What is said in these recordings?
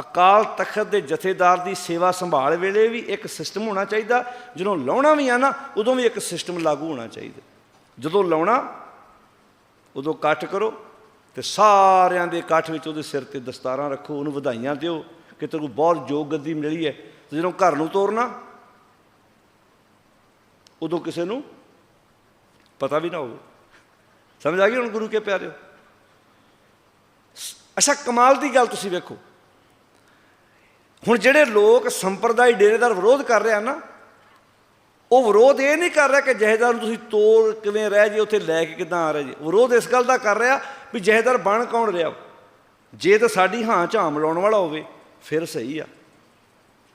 ਅਕਾਲ ਤਖਤ ਦੇ ਜਥੇਦਾਰ ਦੀ ਸੇਵਾ ਸੰਭਾਲ ਵੇਲੇ ਵੀ ਇੱਕ ਸਿਸਟਮ ਹੋਣਾ ਚਾਹੀਦਾ। ਜਦੋਂ ਲਾਉਣਾ ਵੀ ਆ ਨਾ, ਉਦੋਂ ਵੀ ਇੱਕ ਸਿਸਟਮ ਲਾਗੂ ਹੋਣਾ ਚਾਹੀਦਾ। ਜਦੋਂ ਲਾਉਣਾ, ਉਦੋਂ ਇਕੱਠ ਕਰੋ ਤੇ ਸਾਰਿਆਂ ਦੇ ਇਕੱਠ ਵਿੱਚ ਉਹਦੇ ਸਿਰ ਤੇ ਦਸਤਾਰਾਂ ਰੱਖੋ, ਉਹਨੂੰ ਵਧਾਈਆਂ ਦਿਓ। ਕਿ ਤੈਨੂੰ ਬਹੁਤ ਯੋਗ ਗੱਦੀ ਮਿਲੀ ਹੈ, ਤੇ ਜਦੋਂ ਘਰ ਨੂੰ ਤੋਰਨਾ, ਉਦੋਂ ਕਿਸੇ ਨੂੰ ਪਤਾ ਵੀ ਨਾ ਹੋਵੇ। ਸਮਝ ਆ ਗਈ ਹੁਣ ਗੁਰੂ ਕੇ ਪਿਆਰਿਓ? ਸ- ਅੱਛਾ, ਕਮਾਲ ਦੀ ਗੱਲ ਤੁਸੀਂ ਵੇਖੋ। ਹੁਣ ਜਿਹੜੇ ਲੋਕ ਸੰਪਰਦਾਇ ਡੇਰੇਦਾਰ ਵਿਰੋਧ ਕਰ ਰਿਹਾ ਨਾ, ਉਹ ਵਿਰੋਧ ਇਹ ਨਹੀਂ ਕਰ ਰਿਹਾ ਕਿ ਜਹੇਦਾਰ ਨੂੰ ਤੁਸੀਂ ਤੋੜ ਕਿਵੇਂ ਰਹਿ ਜੇ, ਉੱਥੇ ਲੈ ਕੇ ਕਿਦਾਂ ਆ ਰਹੇ ਜੀ। ਵਿਰੋਧ ਇਸ ਗੱਲ ਦਾ ਕਰ ਰਿਹਾ ਵੀ ਜਹੇਦਾਰ ਬਣ ਕੌਣ ਰਿਹਾ? ਜੇ ਤਾਂ ਸਾਡੀ ਹਾਂ ਝਾਮ ਮਿਲਾਉਣ ਵਾਲਾ ਹੋਵੇ, ਫਿਰ ਸਹੀ ਆ।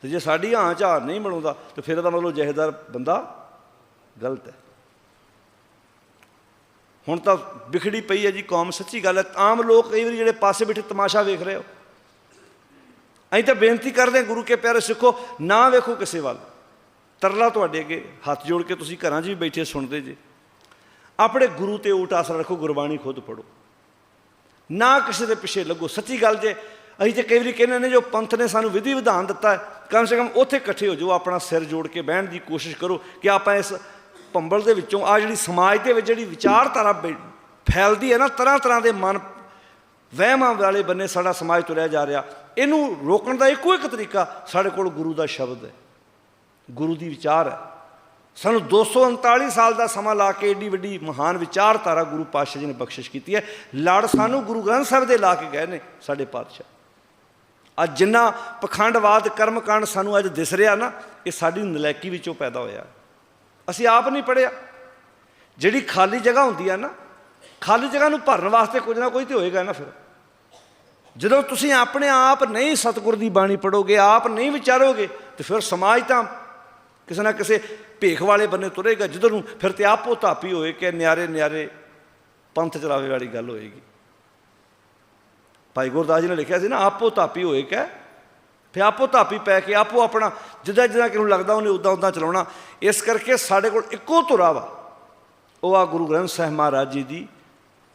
ਤੇ ਜੇ ਸਾਡੀ ਹਾਂ ਝਾਰ ਨਹੀਂ ਮਿਲਾਉਂਦਾ ਤੇ ਫਿਰ ਇਹਦਾ ਮਤਲਬ ਜਹੇਦਾਰ ਬੰਦਾ ਗਲਤ ਹੈ। ਹੁਣ ਤਾਂ ਵਿਖੜੀ ਪਈ ਹੈ ਜੀ ਕੌਮ, ਸੱਚੀ ਗੱਲ ਹੈ। ਆਮ ਲੋਕ ਕਈ ਵਾਰੀ ਜਿਹੜੇ ਪਾਸੇ ਬੈਠੇ ਤਮਾਸ਼ਾ ਵੇਖ ਰਹੇ ਹੋ। ਅਸੀਂ ਤਾਂ ਬੇਨਤੀ ਕਰਦੇ ਹਾਂ ਗੁਰੂ ਕੇ ਪਿਆਰੇ ਸਿੱਖੋ, ਨਾ ਵੇਖੋ ਕਿਸੇ ਵੱਲ। ਤਰਲਾ ਤੁਹਾਡੇ ਅੱਗੇ ਹੱਥ ਜੋੜ ਕੇ ਤੁਸੀਂ ਘਰਾਂ 'ਚ ਵੀ ਬੈਠੇ ਸੁਣਦੇ ਜੇ। ਆਪਣੇ ਗੁਰੂ ਤੇ ਊਟ ਆਸਰਾ ਰੱਖੋ, ਗੁਰਬਾਣੀ ਖੁਦ ਪੜੋ ਨਾ ਕਿਸੇ ਦੇ ਪਿੱਛੇ ਲੱਗੋ। ਸੱਚੀ ਗੱਲ ਜੇ, ਅਸੀਂ ਤੇ ਕਈ ਵਾਰੀ ਕਹਿੰਦੇ ਨੇ ਜੋ ਪੰਥ ਨੇ ਸਾਨੂੰ ਵਿਧੀ ਵਿਧਾਨ ਦਿੱਤਾ ਕਮ ਸੇ ਕਮ ਉੱਥੇ ਇਕੱਠੇ ਹੋ ਜਾਓ, ਆਪਣਾ ਸਿਰ ਜੋੜ ਕੇ ਬਹਿਣ ਦੀ ਕੋਸ਼ਿਸ਼ ਕਰੋ ਕਿ ਆਪਾਂ ਇਸ ਭੰਬਲ ਦੇ ਵਿੱਚੋਂ ਆ ਜਿਹੜੀ ਸਮਾਜ ਦੇ ਵਿੱਚ ਜਿਹੜੀ ਵਿਚਾਰਧਾਰਾ ਬੈ- ਫੈਲਦੀ ਹੈ ਨਾ, ਤਰ੍ਹਾਂ ਤਰ੍ਹਾਂ ਦੇ ਮਨ ਵਹਿਮਾਂ ਵਾਲੇ ਬੰਨੇ ਸਾਡਾ ਸਮਾਜ ਤੁਰਿਆ ਜਾ ਰਿਹਾ। ਇਹਨੂੰ ਰੋਕਣ ਦਾ ਇੱਕੋ ਇੱਕ ਤਰੀਕਾ ਸਾਡੇ ਕੋਲ ਗੁਰੂ ਦਾ ਸ਼ਬਦ ਹੈ। ਗੁਰੂ ਦੀ ਵਿਚਾਰ ਹੈ। ਸਾਨੂੰ 239 ਸਾਲ ਦਾ ਸਮਾਂ ਲਾ ਕੇ ਏਡੀ ਵੱਡੀ ਮਹਾਨ ਵਿਚਾਰਧਾਰਾ ਗੁਰੂ ਪਾਤਸ਼ਾਹ ਜੀ ਨੇ ਬਖਸ਼ਿਸ਼ ਕੀਤੀ ਹੈ। ਲੜ ਸਾਨੂੰ ਗੁਰੂ ਗ੍ਰੰਥ ਸਾਹਿਬ ਦੇ ਲਾ ਕੇ ਗਏ ਨੇ ਸਾਡੇ ਪਾਤਸ਼ਾਹ। ਅੱਜ ਜਿੰਨਾ ਪਖੰਡਵਾਦ, ਕਰਮਕਾਂਡ ਸਾਨੂੰ ਅੱਜ ਦਿਸ ਰਿਹਾ ਨਾ, ਇਹ ਸਾਡੀ ਨਲੈਕੀ ਵਿੱਚੋਂ ਪੈਦਾ ਹੋਇਆ। ਅਸੀਂ ਆਪ ਨਹੀਂ ਪੜਿਆ ਜਿਹੜੀ ਖਾਲੀ ਜਗ੍ਹਾ ਹੁੰਦੀ ਆ ਨਾ, ਖਾਲੀ ਜਗ੍ਹਾ ਨੂੰ ਭਰਨ ਵਾਸਤੇ ਕੁਝ ਨਾ ਕੁਝ ਤੇ ਹੋਏਗਾ ਨਾ ਫਿਰ। ਜਦੋਂ ਤੁਸੀਂ ਆਪਣੇ ਆਪ ਨਹੀਂ ਸਤਿਗੁਰ ਦੀ ਬਾਣੀ ਪੜੋਗੇ ਆਪ ਨਹੀਂ ਵਿਚਾਰੋਗੇ, ਤੇ ਫਿਰ ਸਮਾਜ ਤਾਂ ਕਿਸੇ ਨਾ ਕਿਸੇ ਭੇਖ ਵਾਲੇ ਬੰਨੇ ਤੁਰੇਗਾ, ਜਿੱਧਰ ਨੂੰ ਫਿਰ ਤੇ ਆਪੋ ਧਾਪੀ ਹੋਏ ਕਿ ਨਿਆਰੇ ਨਿਆਰੇ ਪੰਥ ਚਲਾਵੇ ਵਾਲੀ ਗੱਲ ਹੋਏਗੀ। ਭਾਈ ਗੁਰਦਾਸ ਜੀ ਨੇ ਲਿਖਿਆ ਸੀ ਨਾ, ਆਪੋ ਧਾਪੀ ਹੋਏ ਕਿ ਫਿਰ ਆਪੋ ਧਾਪੀ ਪੈ ਕੇ ਆਪੋ ਆਪਣਾ ਜਿੱਦਾਂ ਜਿੱਦਾਂ ਕਿਨੂੰ ਲੱਗਦਾ ਉਹਨੇ ਉਦਾਂ ਉਦਾਂ ਚਲਾਉਣਾ। ਇਸ ਕਰਕੇ ਸਾਡੇ ਕੋਲ ਇੱਕੋ ਧੁਰਾ ਵਾ, ਉਹ ਆ ਗੁਰੂ ਗ੍ਰੰਥ ਸਾਹਿਬ ਮਹਾਰਾਜ ਜੀ ਦੀ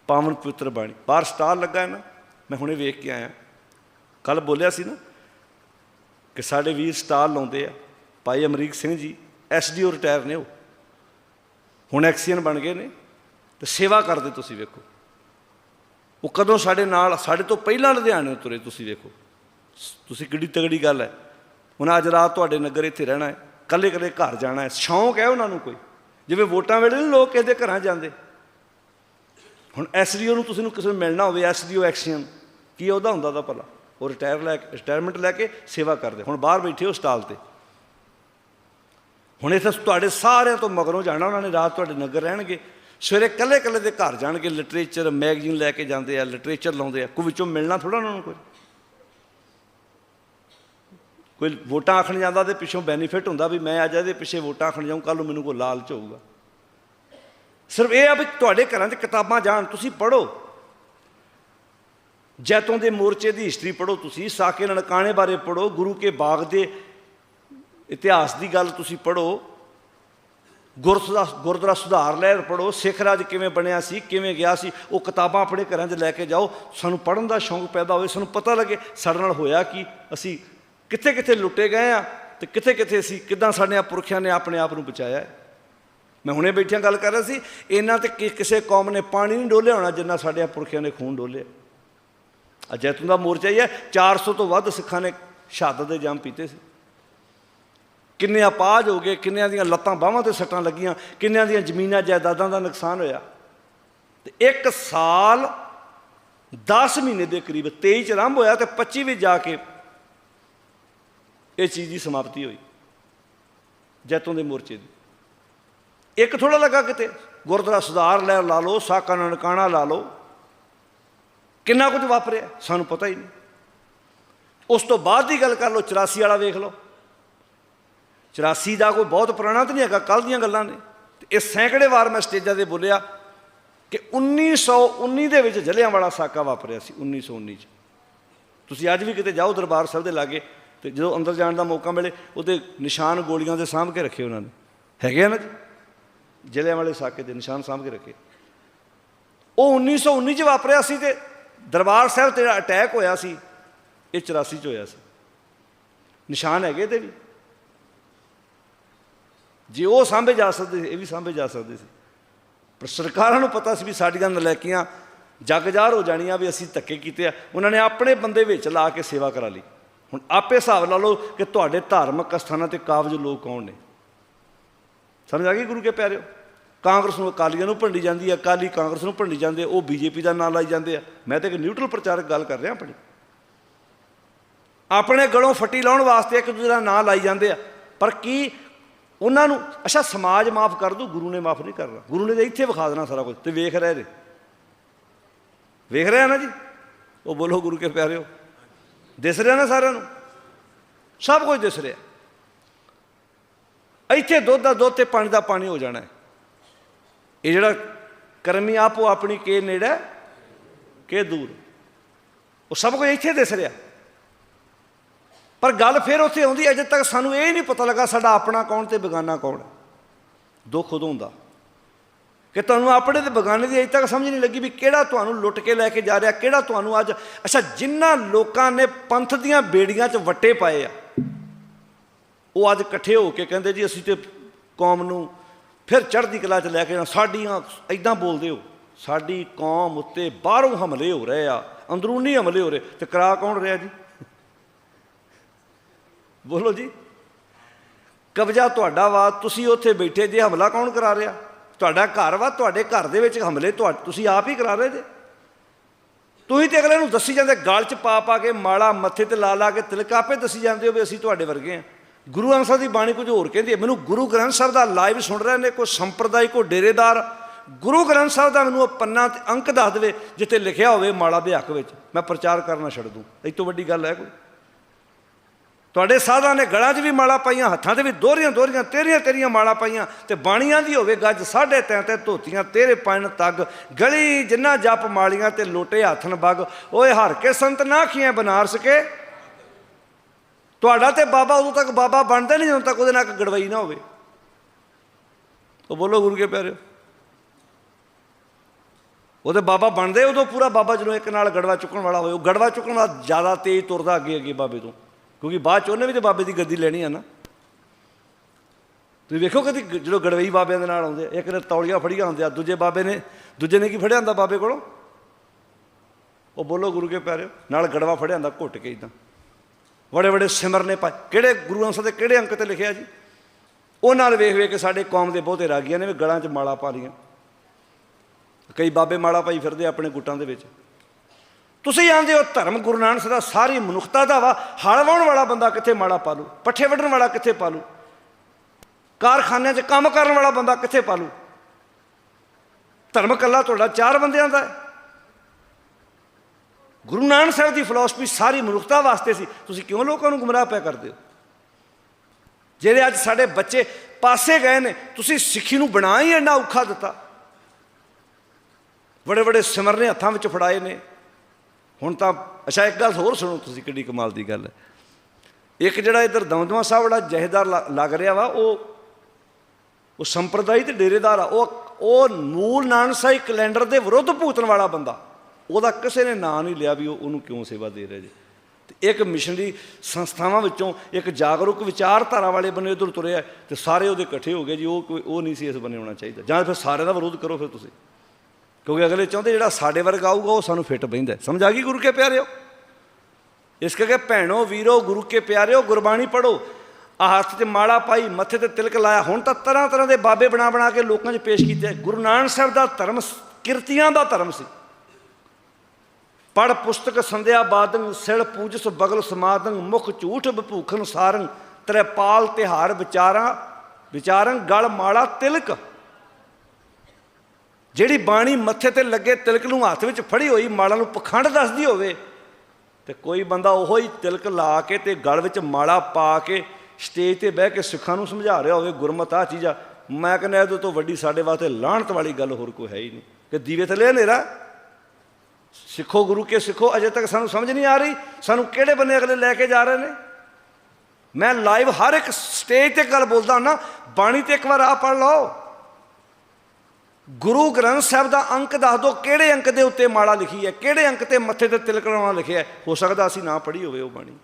ਪਾਵਨ ਪਵਿੱਤਰ ਬਾਣੀ। ਬਾਹਰ ਸਟਾਰ ਲੱਗਾ ਹੈ ਨਾ ਮੈਂ ਹੁਣੇ ਵੇਖ ਕੇ ਆਇਆ। ਕੱਲ ਬੋਲਿਆ ਸੀ ਨਾ ਕਿ ਸਾਡੇ ਵੀਰ ਸਟਾਲ ਲਾਉਂਦੇ ਆ। ਭਾਈ ਅਮਰੀਕ ਸਿੰਘ ਜੀ ਐਸਡੀਓ ਰਿਟਾਇਰ ਨੇ ਉਹ। ਹੁਣ ਐਕਸੀਅਨ ਬਣ ਗਏ ਨੇ ਤੇ ਸੇਵਾ ਕਰਦੇ ਤੁਸੀਂ ਵੇਖੋ। ਉਹ ਕਦੋਂ ਸਾਡੇ ਨਾਲ, ਸਾਡੇ ਤੋਂ ਪਹਿਲਾਂ ਲੁਧਿਆਣੇ ਤੁਰੇ ਤੁਸੀਂ ਵੇਖੋ। ਸ- ਤੁਸੀਂ ਕਿੱਡੀ ਤਗੜੀ ਗੱਲ ਹੈ। ਹੁਣ ਅੱਜ ਰਾਤ ਤੁਹਾਡੇ ਨਗਰ ਇੱਥੇ ਰਹਿਣਾ ਹੈ। ਕੱਲੇ ਕੱਲੇ ਘਰ ਜਾਣਾ ਹੈ। ਸ਼ੌਂਕ ਹੈ ਉਹਨਾਂ ਨੂੰ ਕੋਈ। ਜਿਵੇਂ ਵੋਟਾਂ ਵੇਲੇ ਨੀ ਲੋਕ ਕਿਸੇ ਦੇ ਘਰਾਂ ਜਾਂਦੇ। ਹੁਣ ਐਸਡੀਓ ਨੂੰ ਤੁਸੀਂ ਨੂੰ ਕਿਸੇ ਨੂੰ ਮਿਲਣਾ ਹੋਵੇ ਐਸਡੀਓ ਐਕਸ਼ਨ ਕੀ ਉਹਦਾ ਹੁੰਦਾ ਦਾ ਭਲਾ? ਉਹ ਰਿਟਾਇਰ ਲੈ ਕੇ ਰਿਟਾਇਰਮੈਂਟ ਲੈ ਕੇ ਸੇਵਾ ਕਰਦੇ। ਹੁਣ ਬਾਹਰ ਬੈਠੇ ਹੋ ਸਟਾਲ ਤੇ। ਹੁਣ ਇੱਥੇ ਤੁਹਾਡੇ ਸਾਰਿਆਂ ਤੋਂ ਮਗਰੋਂ ਜਾਣਾ, ਉਹਨਾਂ ਨੇ ਰਾਤ ਤੁਹਾਡੇ ਨਗਰ ਰਹਿਣਗੇ। ਸਵੇਰੇ ਕੱਲੇ ਕੱਲੇ ਦੇ ਘਰ ਜਾਣਗੇ। ਲਿਟਰੇਚਰ ਮੈਗਜ਼ੀਨ ਲੈ ਕੇ ਜਾਂਦੇ ਆ ਲਿਟਰੇਚਰ ਲਾਉਂਦੇ ਆ। ਕੋਈ ਵਿੱਚੋਂ ਮਿਲਣਾ ਥੋੜਾ ਉਹਨਾਂ ਨੂੰ ਕੋਈ? ਕੋਈ ਵੋਟਾਂ ਆਖਣ ਜਾਂਦਾ ਤੇ ਪਿੱਛੋਂ ਬੈਨੀਫਿਟ ਹੁੰਦਾ ਵੀ ਮੈਂ ਅੱਜ ਇਹਦੇ ਪਿੱਛੇ ਵੋਟਾਂ ਆਖਣ ਜਾਊਂ ਕੱਲ ਨੂੰ ਮੈਨੂੰ ਕੋਈ ਲਾਲਚ ਹੋਊਗਾ। ਸਿਰਫ ਇਹ ਆ ਵੀ ਤੁਹਾਡੇ ਘਰਾਂ 'ਚ ਕਿਤਾਬਾਂ ਜਾਣ, ਤੁਸੀਂ ਪੜ੍ਹੋ। ਜੈਤੋਂ ਦੇ ਮੋਰਚੇ ਦੀ ਹਿਸਟਰੀ ਪੜੋ ਤੁਸੀਂ, ਸਾਕੇ ਨਨਕਾਣੇ ਬਾਰੇ ਪੜੋ ਗੁਰੂ ਕੇ ਬਾਗ ਦੇ ਇਤਿਹਾਸ ਦੀ ਗੱਲ ਤੁਸੀਂ ਪੜੋ ਗੁਰਦੁਆਰਾ ਗੁਰਦੁਆਰਾ ਸੁਧਾਰ ਲਹਿਰ ਪੜੋ ਸਿੱਖ ਰਾਜ ਕਿਵੇਂ ਬਣਿਆ ਸੀ, ਕਿਵੇਂ ਗਿਆ ਸੀ, ਉਹ ਕਿਤਾਬਾਂ ਆਪਣੇ ਘਰਾਂ 'ਚ ਲੈ ਕੇ ਜਾਓ, ਸਾਨੂੰ ਪੜਨ ਦਾ ਸ਼ੌਂਕ ਪੈਦਾ ਹੋਵੇ, ਸਾਨੂੰ ਪਤਾ ਲੱਗੇ ਸਾਡੇ ਨਾਲ ਹੋਇਆ ਕਿ, ਅਸੀਂ ਕਿੱਥੇ ਕਿੱਥੇ ਲੁੱਟੇ ਗਏ ਆ ਤੇ ਕਿੱਥੇ ਕਿੱਥੇ ਅਸੀਂ, ਕਿੱਦਾਂ ਸਾਡੇ ਪੁਰਖਿਆਂ ਨੇ ਆਪਣੇ ਆਪ ਨੂੰ ਬਚਾਇਆ। ਮੈਂ ਹੁਣੇ ਬੈਠਿਆਂ ਗੱਲ ਕਰ ਰਿਹਾ ਸੀ, ਇਹਨਾਂ ਤੇ ਕਿ- ਕਿਸੇ ਕੌਮ ਨੇ ਪਾਣੀ ਨਹੀਂ ਡੋਲਿਆ ਹੋਣਾ ਜਿੰਨਾ ਸਾਡੇ ਪੁਰਖਿਆਂ ਨੇ ਖੂਨ ਡੋਲਿਆ। ਆ ਜੈਤੂਨ ਦਾ ਮੋਰਚਾ ਹੀ ਹੈ। 400 ਤੋਂ ਵੱਧ ਸਿੱਖਾਂ ਨੇ ਸ਼ਹਾਦਤ ਦੇ ਜਾਮ ਪੀਤੇ ਸੀ। ਕਿੰਨੇ ਅਪਾਜ ਹੋ ਗਏ, ਕਿੰਨਿਆਂ ਦੀਆਂ ਲੱਤਾਂ ਬਾਹਾਂ ਤੇ ਸੱਟਾਂ ਲੱਗੀਆਂ, ਕਿੰਨਿਆਂ ਦੀਆਂ ਜ਼ਮੀਨਾਂ ਜਾਇਦਾਦਾਂ ਦਾ ਨੁਕਸਾਨ ਹੋਇਆ। ਤੇ ਇੱਕ ਸਾਲ 10 ਮਹੀਨੇ ਦੇ ਕਰੀਬ 23 ਚ ਆਰੰਭ ਹੋਇਆ ਤੇ 25 ਵਿੱਚ ਜਾ ਕੇ ਇਹ ਚੀਜ਼ ਦੀ ਸਮਾਪਤੀ ਹੋਈ ਜੈਤੋਂ ਦੇ ਮੋਰਚੇ ਦੀ। ਇੱਕ ਥੋੜਾ ਲੱਗਾ ਕਿਤੇ, ਗੁਰਦੁਆਰਾ ਸੁਧਾਰ ਲਹਿਰ ਲਾ ਲਓ, ਸਾਕਾ ਨਨਕਾਣਾ ਲਾ ਲਓ। ਕਿੰਨਾ ਕੁਝ ਵਾਪਰਿਆ? ਸਾਨੂੰ ਪਤਾ ਹੀ ਨਹੀਂ। ਉਸ ਤੋਂ ਬਾਅਦ ਦੀ ਗੱਲ ਕਰ ਲਓ 84 ਵਾਲਾ ਵੇਖ ਲਓ। 84 ਦਾ ਕੋਈ ਬਹੁਤ ਪੁਰਾਣਾ ਤਾਂ ਨਹੀਂ ਹੈਗਾ ਕੱਲ ਦੀਆਂ ਗੱਲਾਂ ਨੇ। ਤੇ ਇਹ ਸੈਂਕੜੇ ਵਾਰ ਮੈਂ ਸਟੇਜਾਂ ਤੇ ਬੋਲਿਆ ਕਿ 1919 ਦੇ ਵਿੱਚ ਜਲਿਆਂਵਾਲਾ ਸਾਕਾ ਵਾਪਰਿਆ ਸੀ 1919 ਚ। ਤੁਸੀਂ ਅੱਜ ਵੀ ਕਿਤੇ ਜਾਓ ਦਰਬਾਰ ਸਾਹਿਬ ਦੇ ਲਾਗੇ ਤੇ ਜਦੋਂ ਅੰਦਰ ਜਾਣ ਦਾ ਮੌਕਾ ਮਿਲੇ, ਉਹਦੇ ਨਿਸ਼ਾਨ ਗੋਲੀਆਂ ਦੇ ਸਾਂਭ ਕੇ ਰੱਖੇ ਉਹਨਾਂ ਨੇ। ਹੈਗੇ ਆ ਨਾ ਜੀ? ਜਲਿਆਂਵਾਲੇ ਸਾਕੇ ਦੇ ਨਿਸ਼ਾਨ ਸਾਂਭ ਕੇ ਰੱਖੇ। ਉਹ 1919 ਚ ਵਾਪਰਿਆ ਸੀ ਤੇ ਦਰਬਾਰ ਸਾਹਿਬ ਤੇ ਜਿਹੜਾ ਅਟੈਕ ਹੋਇਆ ਸੀ, ਇਹ 84 ਚ ਹੋਇਆ ਸੀ। ਨਿਸ਼ਾਨ ਹੈਗੇ ਤੇ ਵੀ। ਜੇ ਉਹ ਸਾਂਭੇ ਜਾ ਸਕਦੇ ਸੀ, ਇਹ ਵੀ ਸਾਂਭੇ ਜਾ ਸਕਦੇ ਸੀ। ਪਰ ਸਰਕਾਰਾਂ ਨੂੰ ਪਤਾ ਸੀ ਵੀ ਸਾਡੀਆਂ ਨਲਾਇਕੀਆਂ ਜਗਜਾਰ ਹੋ ਜਾਣੀਆਂ ਵੀ ਅਸੀਂ ਧੱਕੇ ਕੀਤੇ ਆ। ਉਹਨਾਂ ਨੇ ਆਪਣੇ ਬੰਦੇ ਵਿੱਚ ਲਾ ਕੇ ਸੇਵਾ ਕਰਾ ਲਈ। ਹੁਣ ਆਪੇ ਹਿਸਾਬ ਲਾ ਲਓ ਕਿ ਤੁਹਾਡੇ ਧਾਰਮਿਕ ਅਸਥਾਨਾਂ ਤੇ ਕਾਬਜ ਲੋਕ ਕੌਣ ਨੇ। ਸਮਝ ਆ ਗਈ ਗੁਰੂ ਕੇ ਪਿਆਰਿਓ? ਕਾਂਗਰਸ ਨੂੰ ਅਕਾਲੀਆਂ ਨੂੰ ਭੰਡੀ ਜਾਂਦੀ ਹੈ ਅਕਾਲੀ ਕਾਂਗਰਸ ਨੂੰ ਭੰਡੀ ਜਾਂਦੇ ਉਹ ਬੀਜੇਪੀ ਦਾ ਨਾਂ ਲਾਈ ਜਾਂਦੇ ਆ। ਮੈਂ ਤਾਂ ਇੱਕ ਨਿਊਟਰਲ ਪ੍ਰਚਾਰਕ ਗੱਲ ਕਰ ਰਿਹਾ ਆਪਣੀ। ਆਪਣੇ ਗਲੋਂ ਫੱਟੀ ਲਾਉਣ ਵਾਸਤੇ ਇੱਕ ਦੂਜੇ ਦਾ ਨਾਂ ਲਾਈ ਜਾਂਦੇ ਆ। ਪਰ ਕੀ ਉਹਨਾਂ ਨੂੰ, ਅੱਛਾ, ਸਮਾਜ ਮਾਫ ਕਰ ਦੂ ਗੁਰੂ ਨੇ ਮਾਫ ਨਹੀਂ ਕਰਨਾ। ਗੁਰੂ ਨੇ ਤਾਂ ਇੱਥੇ ਵਿਖਾ ਦੇਣਾ ਸਾਰਾ ਕੁਝ, ਤੇ ਵੇਖ ਰਹੇ ਨੇ। ਵੇਖ ਰਹੇ ਆ ਨਾ ਜੀ? ਉਹ ਬੋਲੋ, ਗੁਰੂ ਕੇ ਪਿਆਰਿਓ। ਦਿਸ ਰਿਹਾ ਨਾ ਸਾਰਿਆਂ ਨੂੰ? ਸਭ ਕੁਝ ਦਿਸ ਰਿਹਾ। ਇੱਥੇ ਦੁੱਧ ਦਾ ਦੁੱਧ ਤੇ ਪਾਣੀ ਦਾ ਪਾਣੀ ਹੋ ਜਾਣਾ ਹੈ। ਇਹ ਜਿਹੜਾ ਕਰਮੀ ਆਪੋ ਆਪਣੀ ਕੇ ਨੇੜੇ, ਕੇ ਦੂਰ। ਉਹ ਸਭ ਕੁਝ ਇੱਥੇ ਦਿਸ ਰਿਹਾ। ਪਰ ਗੱਲ ਫਿਰ ਉੱਥੇ ਆਉਂਦੀ ਅਜੇ ਤੱਕ ਸਾਨੂੰ ਇਹ ਨਹੀਂ ਪਤਾ ਲੱਗਾ ਸਾਡਾ ਆਪਣਾ ਕੌਣ ਤੇ ਬੇਗਾਨਾ ਕੌਣ ਹੈ। ਦੁੱਖ ਉਦੋਂ ਹੁੰਦਾ। ਕਿ ਤੁਹਾਨੂੰ ਆਪਣੇ ਤੇ ਬੇਗਾਨੇ ਦੀ ਅਜੇ ਤੱਕ ਸਮਝ ਨਹੀਂ ਲੱਗੀ ਵੀ ਕਿਹੜਾ ਤੁਹਾਨੂੰ ਲੁੱਟ ਕੇ ਲੈ ਕੇ ਜਾ ਰਿਹਾ, ਕਿਹੜਾ ਤੁਹਾਨੂੰ ਅੱਜ, ਅੱਛਾ ਜਿਨ੍ਹਾਂ ਲੋਕਾਂ ਨੇ ਪੰਥ ਦੀਆਂ ਬੇੜੀਆਂ 'ਚ ਵੱਟੇ ਪਾਏ ਆ, ਉਹ ਅੱਜ ਇਕੱਠੇ ਹੋ ਕੇ ਕਹਿੰਦੇ ਜੀ ਅਸੀਂ ਤੇ ਕੌਮ ਨੂੰ ਫਿਰ ਚੜ੍ਹਦੀ ਕਲਾ 'ਚ ਲੈ ਕੇ ਜਾਣਾ। ਸਾਡੀਆਂ ਐਦਾਂ ਬੋਲਦੇ ਹੋ, ਸਾਡੀ ਕੌਮ ਉੱਤੇ ਬਾਹਰੋਂ ਹਮਲੇ ਹੋ ਰਹੇ ਆ, ਅੰਦਰੂਨੀ ਹਮਲੇ ਹੋ ਰਹੇ। ਤੇ ਕਰਾ ਕੌਣ ਰਿਹਾ ਜੀ? ਬੋਲੋ ਜੀ। ਕਬਜ਼ਾ ਤੁਹਾਡਾ ਵਾ, ਤੁਸੀਂ ਉੱਥੇ ਬੈਠੇ ਜੇ ਹਮਲਾ ਕੌਣ ਕਰਾ ਰਿਹਾ? ਤੁਹਾਡਾ ਘਰ ਵਾ, ਤੁਹਾਡੇ ਘਰ ਦੇ ਵਿੱਚ ਹਮਲੇ ਤੁਹਾ, ਤੁਸੀਂ ਆਪ ਹੀ ਕਰਾ ਰਹੇ ਜੇ। ਤੁਸੀਂ ਤੇ ਅਗਲੇ ਨੂੰ ਦੱਸੀ ਜਾਂਦੇ, ਗਾਲ 'ਚ ਪਾ ਪਾ ਕੇ ਮਾਲਾ ਮੱਥੇ ਤੇ ਲਾ ਲਾ ਕੇ ਤਿਲਕ ਆਪੇ ਦੱਸੀ ਜਾਂਦੇ ਹੋ ਵੀ ਅਸੀਂ ਤੁਹਾਡੇ ਵਰਗੇ ਆ। ਗੁਰੂ ਗ੍ਰੰਥ ਸਾਹਿਬ ਦੀ ਬਾਣੀ ਕੁਝ ਹੋਰ ਕਹਿੰਦੀ ਹੈ, ਮੈਨੂੰ ਗੁਰੂ ਗ੍ਰੰਥ ਸਾਹਿਬ ਦਾ ਲਾਈਵ ਸੁਣ ਰਹੇ ਨੇ, ਕੋਈ ਸੰਪਰਦਾਇ ਕੋ ਡੇਰੇਦਾਰ। ਗੁਰੂ ਗ੍ਰੰਥ ਸਾਹਿਬ ਦਾ ਮੈਨੂੰ ਉਹ ਪੰਨਾ ਤੇ ਅੰਕ ਦੱਸ ਦੇਵੇ, ਜਿੱਥੇ ਲਿਖਿਆ ਹੋਵੇ ਮਾਲਾ ਦੇ ਹੱਕ ਵਿੱਚ। ਮੈਂ ਪ੍ਰਚਾਰ ਕਰਨਾ ਛੱਡ ਦੂੰ। ਇਹ ਤੋਂ ਵੱਡੀ ਗੱਲ ਹੈ ਕੋਈ। ਤੁਹਾਡੇ ਸਾਧਾਂ ਨੇ ਗਲਾਂ 'ਚ ਵੀ ਮਾਲਾ ਪਾਈਆਂ, ਹੱਥਾਂ 'ਤੇ ਵੀ ਦੋਹਰੀਆਂ ਦੋਹਰੀਆਂ, ਤੇਰੀਆਂ ਤੇਰੀਆਂ ਮਾਲਾ ਪਾਈਆਂ ਤੇ ਬਾਣੀਆਂ ਦੀ ਹੋਵੇ ਗੱਜ ਸਾਢੇ ਤੈਂ ਤੇ ਧੋਤੀਆਂ, ਤੇਰੇ ਪੈਣ ਤੱਗ, ਗਲੀ ਜਿੰਨਾ ਜਪ ਮਾਲੀਆਂ ਤੇ ਲੋਟੇ ਹੱਥਨ ਬਗ ਓਏ ਹਰ ਕੇ ਸੰਤ ਨਾ ਖੀਆਂ ਬਨਾਰਸ ਕੇ। ਤੁਹਾਡਾ ਤੇ ਬਾਬਾ ਉਦੋਂ ਤੱਕ ਬਾਬਾ ਬਣਦਾ ਨਹੀਂ, ਜਦੋਂ ਤੱਕ ਉਹਦੇ ਨਾਲ ਇੱਕ ਗੜਵਈ ਨਾ ਹੋਵੇ। ਉਹ ਬੋਲੋ ਗੁਰੂ ਕੇ ਪਿਆਰਿਓ। ਉਹਦੇ ਬਾਬਾ ਬਣਦੇ, ਉਦੋਂ ਪੂਰਾ ਬਾਬਾ ਜਦੋਂ ਇੱਕ ਨਾਲ ਗੜਵਾ ਚੁੱਕਣ ਵਾਲਾ ਹੋਵੇ ਉਹ ਗੜਵਾ ਚੁੱਕਣ ਵਾਲਾ ਜ਼ਿਆਦਾ ਤੇਜ਼ ਤੁਰਦਾ ਅੱਗੇ ਅੱਗੇ ਬਾਬੇ ਤੋਂ। ਕਿਉਂਕਿ ਬਾਅਦ ਚ ਉਹਨੇ ਵੀ ਤੇ ਬਾਬੇ ਦੀ ਗੱਦੀ ਲੈਣੀ ਆ ਨਾ। ਤੁਸੀਂ ਵੇਖੋ ਕਦੀ ਜਦੋਂ ਗੜਵਈ ਬਾਬਿਆਂ ਦੇ ਨਾਲ ਆਉਂਦੇ ਇੱਕ ਨੇ ਤੌਲੀਆਂ ਫੜੀਆਂ ਹੁੰਦੇ ਆ ਦੂਜੇ ਬਾਬੇ ਨੇ, ਦੂਜੇ ਨੇ ਕੀ ਫੜਿਆ ਹੁੰਦਾ ਬਾਬੇ ਕੋਲੋਂ? ਉਹ ਬੋਲੋ ਗੁਰੂ ਕੇ ਪਿਆਰਿਓ, ਨਾਲ ਗੜਵਾ ਫੜਿਆ ਹੁੰਦਾ ਘੁੱਟ ਕੇ ਇਦਾਂ ਬੜੇ ਬੜੇ ਸਿਮਰ ਨੇ ਪਾ ਕਿਹੜੇ ਗੁਰੂ ਅੰਸ਼ ਦੇ ਕਿਹੜੇ ਅੰਕ ਤੇ ਲਿਖਿਆ ਜੀ? ਉਹ ਨਾਲ ਵੇਖ ਵੇਖ ਕੇ ਸਾਡੇ ਕੌਮ ਦੇ ਬਹੁਤੇ ਰਾਗੀਆਂ ਨੇ ਵੀ ਗਲਾਂ 'ਚ ਮਾਲਾ ਪਾ ਲੀਆਂ ਕਈ ਬਾਬੇ ਮਾਲਾ ਪਾਈ ਫਿਰਦੇ ਆਪਣੇ ਗੁੱਟਾਂ ਦੇ ਵਿੱਚ। ਤੁਸੀਂ ਜਾਣਦੇ ਹੋ ਧਰਮ ਗੁਰੂ ਨਾਨਕ ਸਾਹਿਬ ਦਾ ਸਾਰੀ ਮਨੁੱਖਤਾ ਦਾ ਵਾ, ਹਲ ਵਾਹੁਣ ਵਾਲਾ ਬੰਦਾ ਕਿੱਥੇ ਮਾਲਾ ਪਾ ਲੂ? ਪੱਠੇ ਵੱਢਣ ਵਾਲਾ ਕਿੱਥੇ ਪਾ ਲੂ? ਕਾਰਖਾਨਿਆਂ 'ਚ ਕੰਮ ਕਰਨ ਵਾਲਾ ਬੰਦਾ ਕਿੱਥੇ ਪਾ ਲੂ? ਧਰਮ ਕੱਲਾ ਤੁਹਾਡਾ ਚਾਰ ਬੰਦਿਆਂ ਦਾ ਹੈ। ਗੁਰੂ ਨਾਨਕ ਸਾਹਿਬ ਦੀ ਫਿਲਾਸਫੀ ਸਾਰੀ ਮਨੁੱਖਤਾ ਵਾਸਤੇ ਸੀ। ਤੁਸੀਂ ਕਿਉਂ ਲੋਕਾਂ ਨੂੰ ਗੁੰਮਰਾਹ ਪਿਆ ਕਰਦੇ ਹੋ? ਜਿਹੜੇ ਅੱਜ ਸਾਡੇ ਬੱਚੇ ਪਾਸੇ ਗਏ ਨੇ, ਤੁਸੀਂ ਸਿੱਖੀ ਨੂੰ ਬਣਾ ਹੀ ਇੰਨਾ ਔਖਾ ਦਿੱਤਾ। ਬੜੇ ਬੜੇ ਸਿਮਰਨੇ ਹੱਥਾਂ ਵਿੱਚ ਫੜਾਏ ਨੇ। ਹੁਣ ਤਾਂ, ਅੱਛਾ, ਇੱਕ ਗੱਲ ਹੋਰ ਸੁਣੋ ਤੁਸੀਂ, ਕਿੱਡੀ ਕਮਾਲ ਦੀ ਗੱਲ ਹੈ। ਇੱਕ ਜਿਹੜਾ ਇੱਧਰ ਦਮਦਮਾ ਸਾਹਿਬ ਵਾਲਾ ਜਹੇਦਾਰ ਲ- ਲੱਗ ਰਿਹਾ ਵਾ, ਉਹ ਉਹ ਸੰਪਰਦਾਇ ਤੇ ਡੇਰੇਦਾਰ ਆ। ਉਹ ਉਹ ਨੂਰ ਨਾਨਕ ਸਾਹਿਬ ਕੈਲੰਡਰ ਦੇ ਵਿਰੁੱਧ ਭੂਤਣ ਵਾਲਾ ਬੰਦਾ। ਉਹਦਾ ਕਿਸੇ ਨੇ ਨਾਂ ਨਹੀਂ ਲਿਆ ਵੀ ਉਹ ਉਹਨੂੰ ਕਿਉਂ ਸੇਵਾ ਦੇ ਰਹੇ ਜੀ। ਤੇ ਇੱਕ ਮਿਸ਼ਨਰੀ ਸੰਸਥਾਵਾਂ ਵਿੱਚੋਂ ਇੱਕ ਜਾਗਰੂਕ ਵਿਚਾਰਧਾਰਾ ਵਾਲੇ ਬੰਨੇ ਉਧਰ ਤੁਰਿਆ ਤੇ ਸਾਰੇ ਉਹਦੇ ਇਕੱਠੇ ਹੋ ਗਏ ਜੀ, ਉਹ ਕੋਈ ਉਹ ਨਹੀਂ ਸੀ ਇਸ ਬੰਨੇ ਹੋਣਾ ਚਾਹੀਦਾ। ਜਾਂ ਫਿਰ ਸਾਰਿਆਂ ਦਾ ਵਿਰੋਧ ਕਰੋ ਫਿਰ ਤੁਸੀਂ। ਕਿਉਂਕਿ ਅਗਲੇ ਚਾਹੁੰਦੇ ਜਿਹੜਾ ਸਾਡੇ ਵਰਗਾ ਆਊਗਾ, ਉਹ ਸਾਨੂੰ ਫਿੱਟ ਬਹਿੰਦਾ ਸਮਝ ਆ ਗਈ ਗੁਰੂ ਕੇ ਪਿਆਰਿਓ? ਇਸ ਕਰਕੇ ਭੈਣੋ, ਵੀਰੋ, ਗੁਰੂ ਕੇ ਪਿਆਰਿਓ, ਗੁਰਬਾਣੀ ਪੜੋ ਆ ਹੱਥ 'ਚ ਮਾਲਾ ਪਾਈ, ਮੱਥੇ ਤੇ ਤਿਲਕ ਲਾਇਆ। ਹੁਣ ਤਾਂ ਤਰ੍ਹਾਂ ਤਰ੍ਹਾਂ ਦੇ ਬਾਬੇ ਬਣਾ ਬਣਾ ਕੇ ਲੋਕਾਂ 'ਚ ਪੇਸ਼ ਕੀਤੇ ਗੁਰੂ ਨਾਨਕ ਸਾਹਿਬ ਦਾ ਧਰਮ ਕਿਰਤੀਆਂ ਦਾ ਧਰਮ ਸੀ। ਪੜ ਪੁਸਤਕ ਸੰਧਿਆ ਬਾਦੰ, ਸਿਲ ਪੂਜਸ ਬਗਲ ਸਮਾਦੰ, ਮੁਖ ਝੂਠ ਬਭੂਖਨ ਸਾਰੰ, ਤ੍ਰੈਪਾਲ ਤਿਹਾਰ ਵਿਚਾਰਾਂ, ਵਿਚਾਰੰ ਗਲ ਮਾਲਾ ਤਿਲਕ। ਜਿਹੜੀ ਬਾਣੀ ਮੱਥੇ ਤੇ ਲੱਗੇ ਤਿਲਕ ਨੂੰ ਹੱਥ ਵਿੱਚ ਫੜੀ ਹੋਈ, ਮਾਲਾ ਨੂੰ ਪਖੰਡ ਦੱਸਦੀ ਹੋਵੇ, ਤੇ ਕੋਈ ਬੰਦਾ ਉਹੋ ਹੀ ਤਿਲਕ ਲਾ ਕੇ ਤੇ ਗਲ ਵਿੱਚ ਮਾਲਾ ਪਾ ਕੇ ਸਟੇਜ ਤੇ ਬਹਿ ਕੇ ਸਿੱਖਾਂ ਨੂੰ ਸਮਝਾ ਰਿਹਾ ਹੋਵੇ, ਗੁਰਮਤ ਆ ਚੀਜ਼ਾਂ ਮੈਂ ਕਹਿੰਦਾ ਇਹਦੇ ਤੋਂ ਵੱਡੀ ਸਾਡੇ ਵਾਸਤੇ ਲਾਹਣਤ ਵਾਲੀ ਗੱਲ ਹੋਰ ਕੋਈ ਹੈ ਹੀ ਨਹੀਂ, ਕਿ ਦੀਵੇ ਥੱਲੇ ਹਨੇਰਾ। ਸਿੱਖੋ ਗੁਰੂ ਕੇ ਸਿੱਖੋ, ਅਜੇ ਤੱਕ ਸਾਨੂੰ ਸਮਝ ਨਹੀਂ ਆ ਰਹੀ, ਸਾਨੂੰ ਕਿਹੜੇ ਬੰਨੇ ਅਗਲੇ ਲੈ ਕੇ ਜਾ ਰਹੇ ਨੇ? ਮੈਂ ਲਾਈਵ ਹਰ ਇੱਕ ਸਟੇਜ ਤੇ ਗੱਲ ਬੋਲਦਾ ਨਾ ਬਾਣੀ ਤੇ ਇੱਕ ਵਾਰ ਆ ਪੜ ਲਓ। ਗੁਰੂ ਗ੍ਰੰਥ ਸਾਹਿਬ ਦਾ ਅੰਕ ਦੱਸ ਦਿਓ, ਕਿਹੜੇ ਅੰਕ ਦੇ ਉੱਤੇ ਮਾਲਾ ਲਿਖੀ ਹੈ, ਕਿਹੜੇ ਅੰਕ ਤੇ ਮੱਥੇ ਤੇ ਤਿਲਕ ਲਾਉਣਾ ਲਿਖਿਆ ਹੋ ਸਕਦਾ ਅਸੀਂ ਨਾ ਪੜ੍ਹੀ ਹੋਵੇ ਉਹ ਬਾਣੀ।